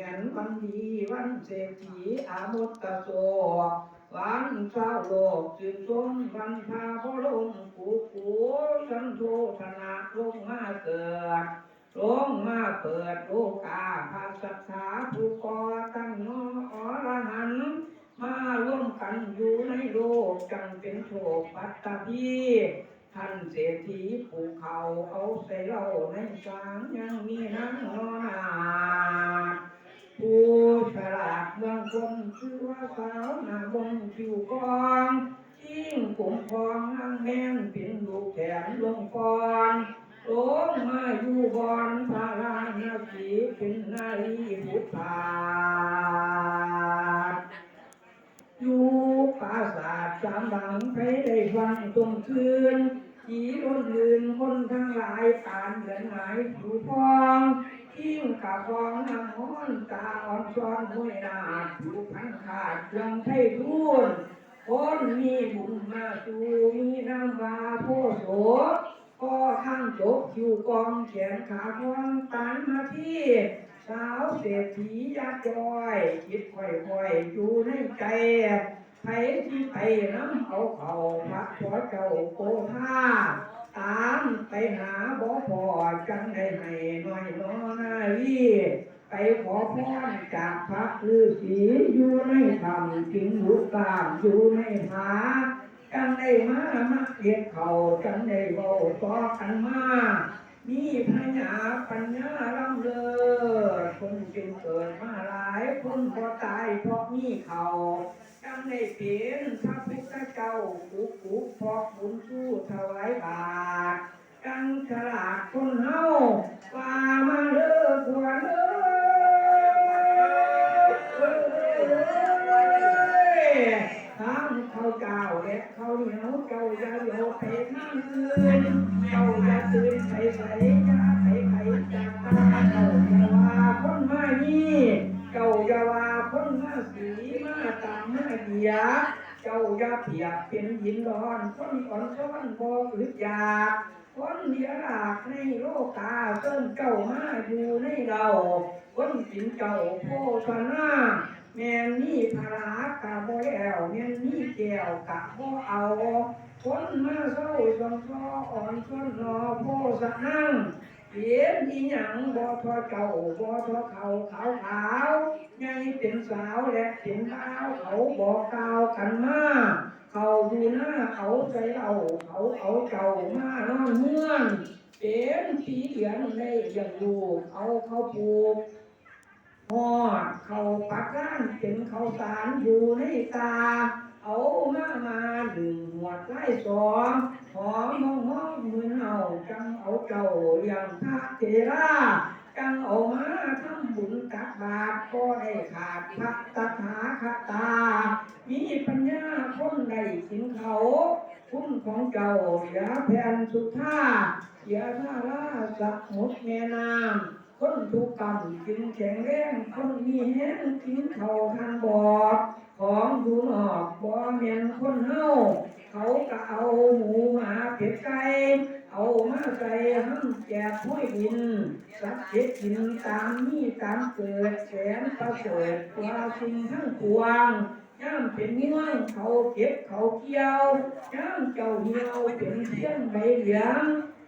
งินวันดีวันเศรษฐีอามุตตโสวันเศร้าโลกสืบสมวันพาพลงกูกูสันโทธนาลงมาเกิดลงมาเปิดโอกาภาสัทธาผู้กอตั้งนออรหันมาร่วมกันอยู่ในโลกจังเป็นโชคปัตตภีท่านเศรษฐีผูกเขาเอาใส่เหล่าในสางยัง สาวนาบงผิวกองจิ้งกลุ่มพองนางแม่นเป็นลูกแขนลงกอนโอ้มาอยู่บอนพารานาสีเป็นนารีพุทธาอยู่ปราสาทสามหลังไปได้ฟังตรงคืนผีคนอื่นคนทั้งหลายตานเดินหายผู้ฟอง ทิ้งกะฟองน้ำห้อนตาอ่อนซ้อนห้วยนาดผู้พันขาดยังไทยทูนคนมีบุญมาจูมีน้ำวาโพโสก็ข้างจกคิวกองแขนขาคองตานมาที่สาวเศรษฐียาจอย คิดค่อยๆอยู่ในใจไผที่ไปน้ำเอาเขาพระขอเจ้าโกธา ตามไปหาบ่พอจังได้ให้น้อยน้อนาลีไปขอพรจากพระฤาษีอยู่ในธรรมจึงลุกตามอยู่ในหาจังได้มามาเกียเขาจังได้เบาต่อกันมามีพญาปัญญาลำเลิศคนจึงเกิดมาหลายคนพอตายเพราะมีเขา จังได้เป็นพระพุทธเจ้ากุกกุกพอกบุญสู้ถวายบาตรจังฉลาดคนเฮาว่ามาเลิกกว่าเลิกทั้งเขาเจ้าและเขาเหนียวเจ้าอย่าโยไปข้างอื่นเจ้าอย่าตื่นใส่ใส่อย่าไข่ไข่จากตาเจ้าอย่าว่าคนมานี่เจ้าอย่าว่าคนมาสีามมาเดียเจ้าอย่าเพียบเป็นหินร้อนคนอ่อนซ้อนบ่อึดอยากคนเดียรากในโลกาเส้นเจ้ามาอยู่ในเราคนกินเจ้าโพชนาแม่นี่พระกะบ่แล้วแม่นี่แก้วกะบ่เอาคนมาเศร้าสองซออ่อนซ้อนรอโพสะนั่ง เขียนอีหยังบ่ทอเก่าบ่ทอเขาขาวขาวยังเป็นสาวและเป็นบ่าวเขาบอกกล่าวกันมาเขาดูหน้าเขาใจเราเขาเอาเจ้ามานอนเมืองเป็นสีเหลืองได้อย่างดูเอาเขาปลูกหอเขาปักร้านเป็นเขาสารอยู่ในตาเอามามาดึงหัวไล่สองหอมห้องห้องมือ เห่าจังเอาเจ้าอย่างพระเทราจังเอามาทำบุญตักบาตรก็ได้ขาดพระตถาคตา มีปัญญาคนใดกินเขา คุณของเจ้าเสียแผ่นสุดท่าเสียท่าราสมุทรแม่น้ำคนทุกกรรมจึงแข็งแรงคนมีแห้งกินเขาทางบอดของดูนอกบ่แม่นคนเฮา เอามาใส่ห้ำแจกห้อยดิน สัตว์เจ็ดกินตามมีตามเกิดแสนประเสริฐกว่าสิ่งทั้งปวงย่ามเป็นเงื่อนเขาเก็บเขาเกี่ยวย่ามเจ้าเหี่ยวเป็นเทียนใบเหลือง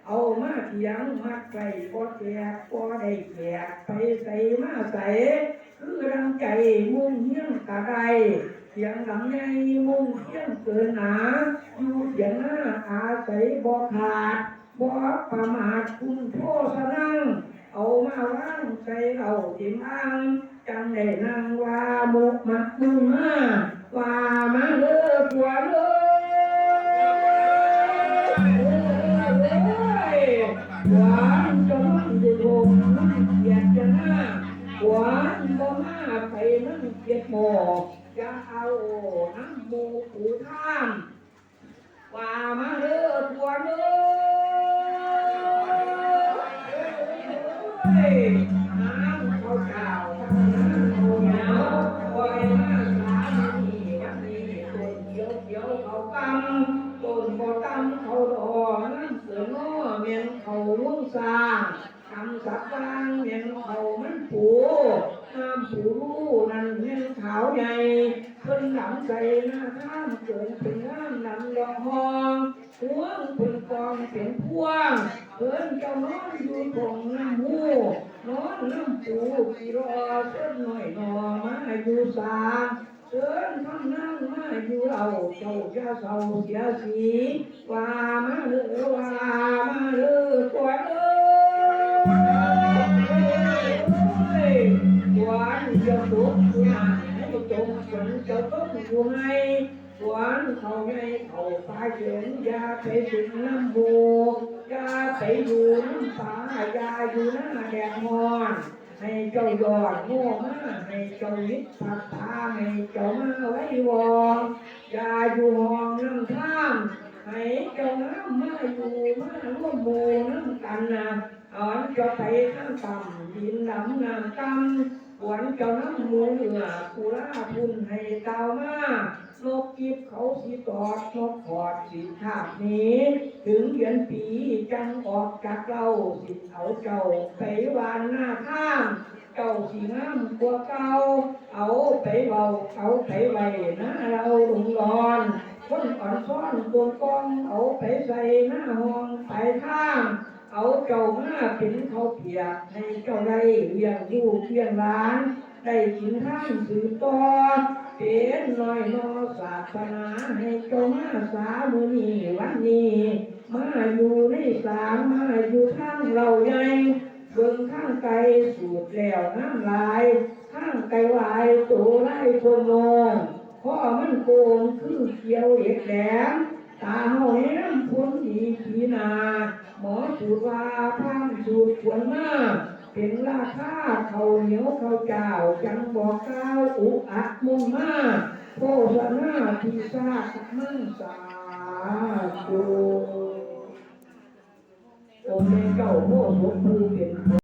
เอามาเถียงมาไก่ก็แจกก็ได้แจกไปใส่มาใส่คือรังใจมุ่งเฮี้ยงกะไร เสียงหลังไงมุ่งเที่ยงเกินหนา อยู่เสียงหน้าอาศัยบ่ขาดบ่ประมาทคุณโทษนั่ง เอามาว่างใส่เราทิมอังจังได้นั่งว่ามุกมักมึงมา บ่มาไปนั่งเกลียดหมอกจะเอาน้ำมูกูท่ามว่ามาเด้อตัวเด้อน้ำเขาเจ้าน้ำเขาเหนียวคอยมาสามีวันนี้ต้นเขียวเขียวเขากำต้นบ่กำเขาดอกน้ำเน้อเมียนเขาลุ่งสร้างคำสักวางเมียนเขามันปูน้ำ ใส่หน้าข้ามเกินเป็นงามนำดอกหองหวงเป็นกองเป็นพวงเพิ่นเจ้าน อนอยู่ตรงน้ำหูนอนน้ำปูกี่รอเส้นหน่อยหนอมาอยู่สาเชิญทำนั่งมาอยู่เราเจ้าจะเศร้าเสียสีว่ามาเด้อว่ามาเด้อปวดเอ้ยหวานจ้าตุกหวานให้จงฝนจ้าต้นอยู่ให้หวานเขาให้ เขาตายเขียนยาไปถึงน้ำบูยาไปอยู่น้ำตายาอยู่น้าแดดมอนให้เจ้ายอดโง่มาให้เจ้ายิดผักตาให้เจ้ามาไว้วองยาอยู่ห้องน้ำท่ามให้เจ้าน้ำมาอยู่มาร่วมหมูน้ำกันนะอ่อนเจ้าไปทั้งต่ำดินดำน้ำต่ำหวนเจ้าน้ำหมูเหนือกุลาพุ่นให้เต้ามา นกกิบเขาสีตอดนกขอดสีทาบนี้ ถึงเดือนปีจังออกจากเราสิเอาเจ้าไปวานหน้าข้ามเจ้าสีงามกว่าเก่าเอาไปเบาเอาไปไว้นะเราหลงร้อนคนอ่อนซ้อนตัวกองเอาไปใส่หน้าห้องไปข้างเอาเจ้ามาเป็นเขาเปียกให้เจ้าได้เลี้ยงลูกเลี้ยงหลาน ได้กินท่านสืบต่อเป็นน้อยนอศาสนาให้เจ้ามาสามือนี้วันนี้ มาอยู่ในสามมาอยู่ข้างเราใหญ่เบิ่งข้างไกลสูดแล้วน้ำลาย ข้างไกลวายตัวไล่คนนองพ่อมันโกงคือเขียวเหล็กแหลมตาเฮาแห้มพ้นดีขีนา หมอสูตรว่าพังสูตรขวนมา เป็นราคาเขาเหนียวเขาเจ้าจังบอกก้าอุอักมุ่งมาโฆษณาที่ซาสมั่งสาธุโอเมเก้าโมสุภูเป็น